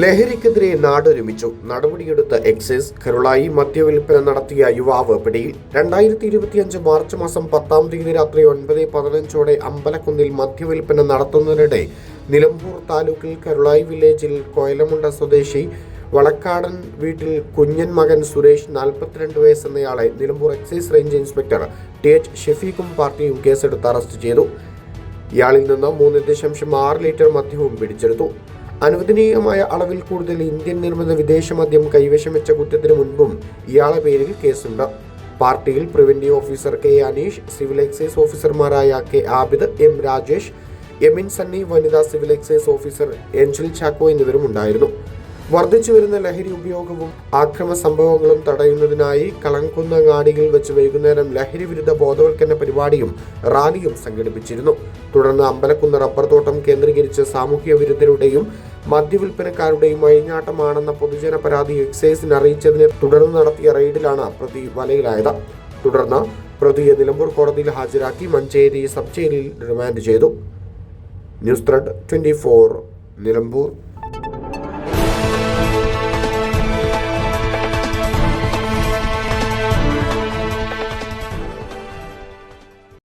ലഹരിക്കെതിരെ നാടൊരുമിച്ചു. നടപടിയെടുത്ത എക്സൈസ് കരുളായി മദ്യവിൽപ്പന നടത്തിയ യുവാവ് പിടിയിൽ. രണ്ടായിരത്തി ഇരുപത്തിയഞ്ച് മാർച്ച് മാസം പത്താം തീയതി രാത്രി ഒൻപത് പതിനഞ്ചോടെ അമ്പലക്കുന്നിൽ മദ്യവിൽപ്പന നടത്തുന്നതിനിടെ നിലമ്പൂർ താലൂക്കിൽ കരുളായി വില്ലേജിൽ കോയലമുണ്ട സ്വദേശി വളക്കാടൻ വീട്ടിൽ കുഞ്ഞൻ മകൻ സുരേഷ് നാൽപ്പത്തിരണ്ട് വയസ്സെന്നയാളെ Nilambur excise range inspector T H ഷെഫീഖും പാർട്ടിയും കേസെടുത്ത് അറസ്റ്റ് ചെയ്തു. ഇയാളിൽ നിന്ന് മൂന്ന് ദശാംശം ആറ് ലിറ്റർ മദ്യവും പിടിച്ചെടുത്തു. അനുവദനീയമായ അളവിൽ കൂടുതൽ ഇന്ത്യൻ നിർമ്മിത വിദേശ മദ്യം കൈവശം വെച്ച കുറ്റത്തിന് മുൻപും ഇയാളെ പേരിൽ കേസുണ്ട്. പാർട്ടിയിൽ preventive officer K Aneesh civil excise ഓഫീസർമാരായ കെ ആബിദ് എം രാജേഷ് എമിൻ സണ്ണി വനിതാ civil excise officer Angel Chacko എന്നിവരും ഉണ്ടായിരുന്നു. വർദ്ധിച്ചു വരുന്ന ലഹരി ഉപയോഗവും ആക്രമ സംഭവങ്ങളും തടയുന്നതിനായി കളങ്കുന്ന കളങ്കുന്നങ്ങാടിയിൽ വെച്ച് വൈകുന്നേരം ലഹരി വിരുദ്ധ ബോധവൽക്കരണ പരിപാടിയും റാലിയും സംഘടിപ്പിച്ചിരുന്നു. തുടർന്ന് അമ്പലക്കുന്ന് റബ്ബർ തോട്ടം കേന്ദ്രീകരിച്ച് സാമൂഹ്യ വിരുദ്ധരുടെയും മദ്യവിൽപ്പനക്കാരുടെയും അഴിഞ്ഞാട്ടമാണെന്ന പൊതുജന പരാതി എക്സൈസിന് അറിയിച്ചതിനെ തുടർന്ന് നടത്തിയ റെയ്ഡിലാണ് പ്രതി വലയിലായത്. തുടർന്ന് പ്രതിയെ നിലമ്പൂർ കോടതിയിൽ ഹാജരാക്കി മഞ്ചേരി സബ് ജയിലിൽ റിമാൻഡ് ചെയ്തു. News thread twenty Nilambur.